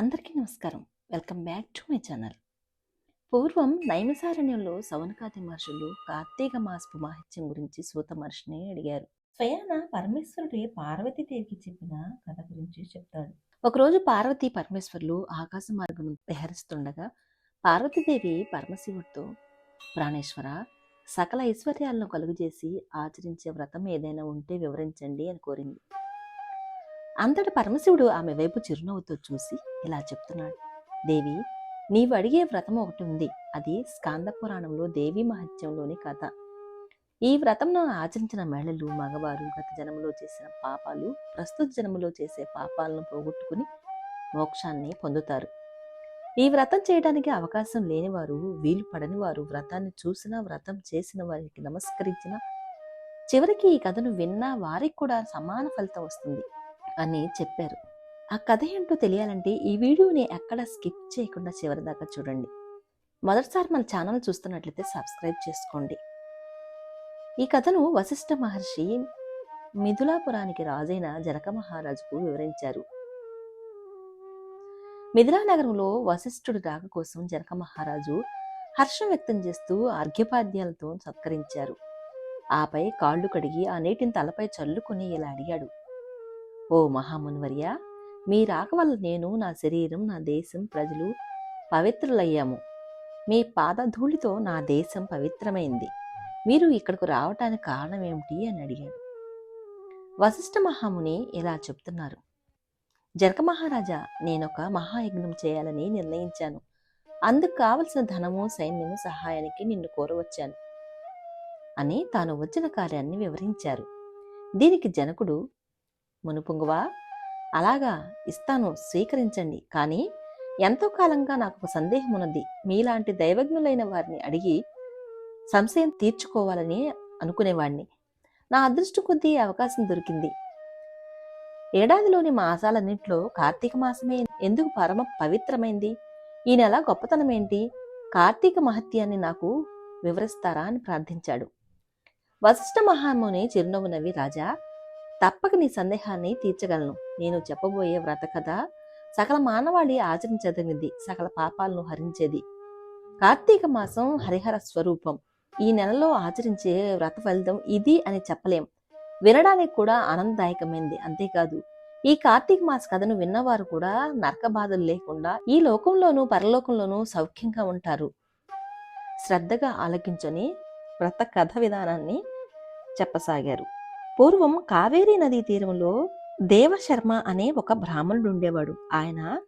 అందరికీ నమస్కారం. Welcome back to my channel. పూర్వం నైమిసారణ్యంలో సవనకాది మహర్షులు కార్తీక మాసపు మాహిత్యం గురించి సూత మహర్షిని అడిగారు. స్వయాన పరమేశ్వరుడే పార్వతీదేవికి చెప్పిన కథ గురించి చెప్తాడు. ఒకరోజు పార్వతి పరమేశ్వరులు ఆకాశ మార్గం విహరిస్తుండగా పార్వతీదేవి పరమశివుడితో ప్రాణేశ్వర సకల ఐశ్వర్యాలను కలుగజేసి ఆచరించే వ్రతం ఏదైనా ఉంటే వివరించండి అని కోరింది. అంతట పరమశివుడు ఆమె వైపు చిరునవ్వుతో చూసి ఇలా చెప్తున్నాడు. దేవి నీవు అడిగే వ్రతం ఒకటి ఉంది. అది స్కాంద పురాణంలో దేవి మహత్యంలోని కథ. ఈ వ్రతంను ఆచరించిన మహిళలు మగవారు గత జన్మలో చేసిన పాపాలు ప్రస్తుత జన్మలో చేసే పాపాలను పోగొట్టుకుని మోక్షాన్ని పొందుతారు. ఈ వ్రతం చేయడానికి అవకాశం లేనివారు వీలు పడని వారు వ్రతాన్ని చూసినా వ్రతం చేసిన వారికి నమస్కరించిన చివరికి ఈ కథను విన్నా వారికి కూడా సమాన ఫలితం వస్తుంది. అని చెప్పారు. ఆ కథ ఏంటో తెలియాలంటే ఈ వీడియోని ఎక్కడ స్కిప్ చేయకుండా చివరి దాకా చూడండి. మొదటిసారి మన ఛానల్ చూస్తున్నట్లయితే సబ్స్క్రైబ్ చేసుకోండి. ఈ కథను వశిష్ఠ మహర్షి మిథులాపురానికి రాజైన జనక మహారాజుకు వివరించారు. మిథిలానగరంలో నగరంలో వశిష్ఠుడి రాక కోసం జనక మహారాజు హర్షం వ్యక్తం చేస్తూ అర్ఘ్యపాద్యాలతో సత్కరించారు. ఆపై కాళ్ళు కడిగి ఆ నీటిని తలపై చల్లుకుని ఇలా అడిగాడు. ఓ మహామునివర్య మీ రాక వల్ల నేను నా శరీరం నా దేశం ప్రజలు పవిత్రులయ్యాము. మీ పాదధూళితో నా దేశం పవిత్రమైంది. మీరు ఇక్కడకు రావటానికి కారణం ఏమిటి అని అడిగాడు. వశిష్ఠ మహాముని ఇలా చెప్తున్నారు. జనక మహారాజా నేనొక మహాయజ్ఞం చేయాలని నిర్ణయించాను. అందుకు కావలసిన ధనము సైన్యము సహాయానికి నిన్ను కోరవచ్చాను అని తాను వచ్చిన కార్యాన్ని వివరించారు. దీనికి జనకుడు మునుపుంగువా? అలాగా ఇస్తాను స్వీకరించండి. కానీ ఎంతో కాలంగా నాకు ఒక సందేహం ఉన్నది మీలాంటి దైవజ్ఞులైన వారిని అడిగి సంశయం తీర్చుకోవాలని అనుకునేవాణ్ణి. నా అదృష్టం కొద్దీ అవకాశం దొరికింది. ఏడాదిలోని మాసాలన్నింటిలో కార్తీక మాసమే ఎందుకు పరమ పవిత్రమైంది? ఈ నెల గొప్పతనం ఏంటి? కార్తీక మహత్యాన్ని నాకు వివరిస్తారా అని ప్రార్థించాడు. వశిష్ఠ మహాముని చిరునవ్వు నవ్వి రాజా తప్పక నీ సందేహాన్ని తీర్చగలను. నేను చెప్పబోయే వ్రత కథ సకల మానవాళి ఆచరించదగినది సకల పాపాలను హరించేది. కార్తీక మాసం హరిహర స్వరూపం. ఈ నెలలో ఆచరించే వ్రత ఫలితం ఇది అని చెప్పలేం. వినడానికి కూడా ఆనందదాయకమైంది. అంతేకాదు ఈ కార్తీక మాస కథను విన్నవారు కూడా నరక బాధలు లేకుండా ఈ లోకంలోనూ పరలోకంలోనూ సౌఖ్యంగా ఉంటారు. శ్రద్ధగా ఆలకించని వ్రత కథ విధానాన్ని చెప్పసాగారు. పూర్వం కావేరీ నదీ తీరంలో దేవశర్మ అనే ఒక బ్రాహ్మణుడు ఉండేవాడు. ఆయన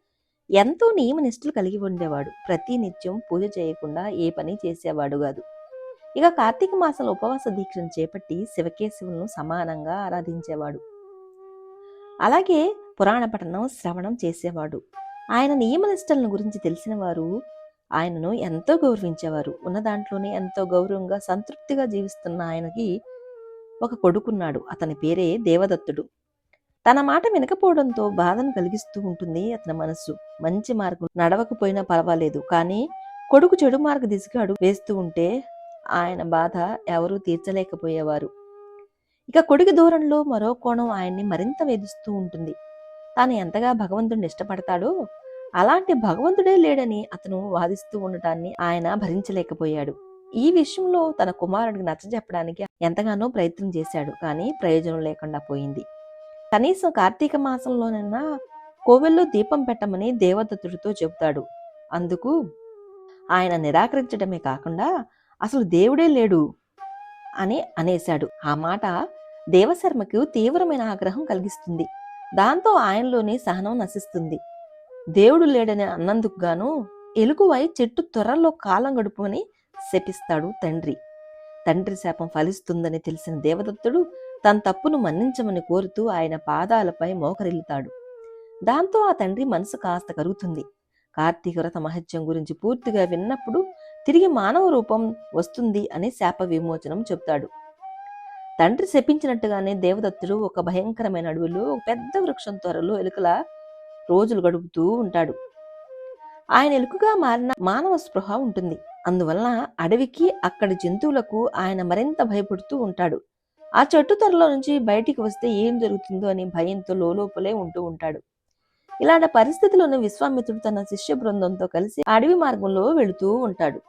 ఎంతో నియమనిష్ఠులు కలిగి ఉండేవాడు. ప్రతి నిత్యం పూజ చేయకుండా ఏ పని చేసేవాడు కాదు. ఇక కార్తీక మాసంలో ఉపవాస దీక్షను చేపట్టి శివకేశవులను సమానంగా ఆరాధించేవాడు. అలాగే పురాణ పఠనం శ్రవణం చేసేవాడు. ఆయన నియమనిష్టలను గురించి తెలిసిన వారు ఆయనను ఎంతో గౌరవించేవారు. ఉన్న దాంట్లోనే ఎంతో గౌరవంగా సంతృప్తిగా జీవిస్తున్న ఆయనకి ఒక కొడుకున్నాడు. అతని పేరే దేవదత్తుడు. తన మాట వినకపోవడంతో బాధను కలిగిస్తూ ఉంటుంది అతని మనస్సు. మంచి మార్గం నడవకపోయినా పర్వాలేదు. కానీ కొడుకు చెడు మార్గ దిశగా అడుగు వేస్తూ ఉంటే ఆయన బాధ ఎవరూ తీర్చలేకపోయేవారు. ఇక కొడుకు దూరంలో మరో కోణం ఆయన్ని మరింత వేధిస్తూ ఉంటుంది. తాను ఎంతగా భగవంతుడిని ఇష్టపడతాడో అలాంటి భగవంతుడే లేడని అతను వాదిస్తూ ఉండటాన్ని ఆయన భరించలేకపోయాడు. ఈ విషయంలో తన కుమారుడికి నచ్చజెప్పడానికి ఎంతగానో ప్రయత్నం చేశాడు కానీ ప్రయోజనం లేకుండా పోయింది. కనీసం కార్తీక మాసంలోనైనా కోవెల్లో దీపం పెట్టమని దేవదత్తుడితో చెబుతాడు. అందుకు ఆయన నిరాకరించడమే కాకుండా అసలు దేవుడే లేడు అని అనేశాడు. ఆ మాట దేవశర్మకు తీవ్రమైన ఆగ్రహం కలిగిస్తుంది. దాంతో ఆయనలోని సహనం నశిస్తుంది. దేవుడు లేడని అన్నందుకు గాను ఎలుగువై చెట్టు త్వరలో కాలం గడుపుమని శపిస్తాడు తండ్రి. తండ్రి శాపం ఫలిస్తుందని తెలిసిన దేవదత్తుడు తన తప్పును మన్నించమని కోరుతూ ఆయన పాదాలపై మోకరిల్లుతాడు. దాంతో ఆ తండ్రి మనసు కాస్త కరుగుతుంది. కార్తీక వ్రత మహత్యం గురించి పూర్తిగా విన్నప్పుడు తిరిగి మానవ రూపం వస్తుంది అని శాప విమోచనం చెబుతాడు. తండ్రి శపించినట్టుగానే దేవదత్తుడు ఒక భయంకరమైన అడవిలో ఒక పెద్ద వృక్షం త్వరలో ఎలుకల రోజులు గడుపుతూ ఉంటాడు. ఆయన ఎలుకగా మారిన మానవ స్పృహ ఉంటుంది. అందువల్ల అడవికి అక్కడి జంతువులకు ఆయన మరింత భయపడుతూ ఉంటాడు. ఆ చెట్టు త్వరలో నుంచి బయటికి వస్తే ఏం జరుగుతుందో అని భయంతో లోపలే ఉంటూ ఉంటాడు. ఇలాంటి పరిస్థితిలోనే విశ్వామిత్రుడు తన శిష్య బృందంతో కలిసి అడవి మార్గంలో వెళుతూ ఉంటాడు.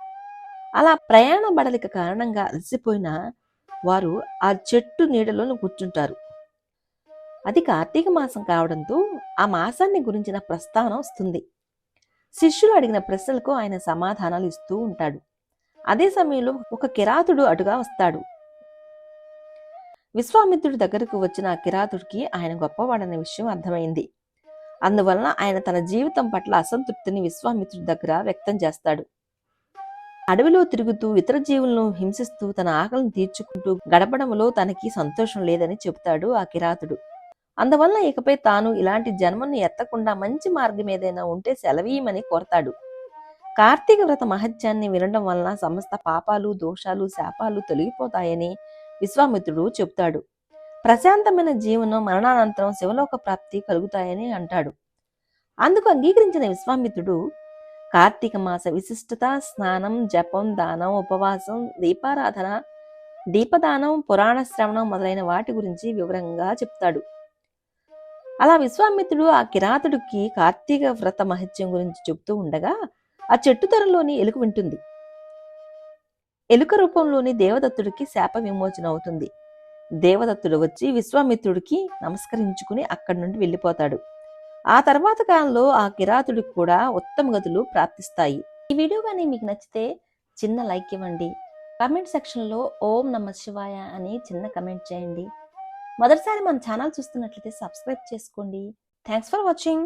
అలా ప్రయాణ బడలిక కారణంగా అలసిపోయిన వారు ఆ చెట్టు నీడలోనూ కూర్చుంటారు. అది కార్తీక మాసం కావడంతో ఆ మాసాన్ని గురించిన ప్రస్థానం వస్తుంది. శిష్యులు అడిగిన ప్రశ్నలకు ఆయన సమాధానాలు ఇస్తూ ఉంటాడు. అదే సమయంలో ఒక కిరాతుడు అటుగా వస్తాడు. విశ్వామిత్రుడి దగ్గరకు వచ్చిన ఆ కిరాతుడికి ఆయన గొప్పవాడనే విషయం అర్థమైంది. అందువలన ఆయన తన జీవితం పట్ల అసంతృప్తిని విశ్వామిత్రుడి దగ్గర వ్యక్తం చేస్తాడు. అడవిలో తిరుగుతూ ఇతర జీవులను హింసిస్తూ తన ఆకలిని తీర్చుకుంటూ గడపడంలో తనకి సంతోషం లేదని చెబుతాడు ఆ కిరాతుడు. అందువల్ల ఇకపై తాను ఇలాంటి జన్మను ఎత్తకుండా మంచి మార్గం ఏదైనా ఉంటే సెలవీయమని కోరతాడు. కార్తీక వ్రత మహత్యాన్ని వినడం వలన సమస్త పాపాలు దోషాలు శాపాలు తొలగిపోతాయని విశ్వామిత్రుడు చెబుతాడు. ప్రశాంతమైన జీవనం మరణానంతరం శివలోక ప్రాప్తి కలుగుతాయని అంటాడు. అందుకు అంగీకరించిన విశ్వామిత్రుడు కార్తీక మాస విశిష్టత స్నానం జపం దానం ఉపవాసం దీపారాధన దీపదానం పురాణ శ్రవణం మొదలైన వాటి గురించి వివరంగా చెప్తాడు. అలా విశ్వామిత్రుడు ఆ కిరాతుడికి కార్తీక వ్రత మహత్యం గురించి చెబుతూ ఉండగా ఆ చెట్టు ధరలోని ఎలుక వింటుంది. ఎలుక రూపంలోని దేవదత్తుడికి శాప విమోచన అవుతుంది. దేవదత్తుడు వచ్చి విశ్వామిత్రుడికి నమస్కరించుకుని అక్కడి నుండి వెళ్ళిపోతాడు. ఆ తర్వాత కాలంలో ఆ కిరాతుడికి కూడా ఉత్తమ గతులు ప్రాప్తిస్తాయి. ఈ వీడియో కానీ మీకు నచ్చితే చిన్న లైక్ ఇవ్వండి. కామెంట్ సెక్షన్లో ఓం నమ శివాయ అని చిన్న కమెంట్ చేయండి. మొదటిసారి మన ఛానల్ చూస్తున్నట్లయితే సబ్స్క్రైబ్ చేసుకోండి. Thanks for watching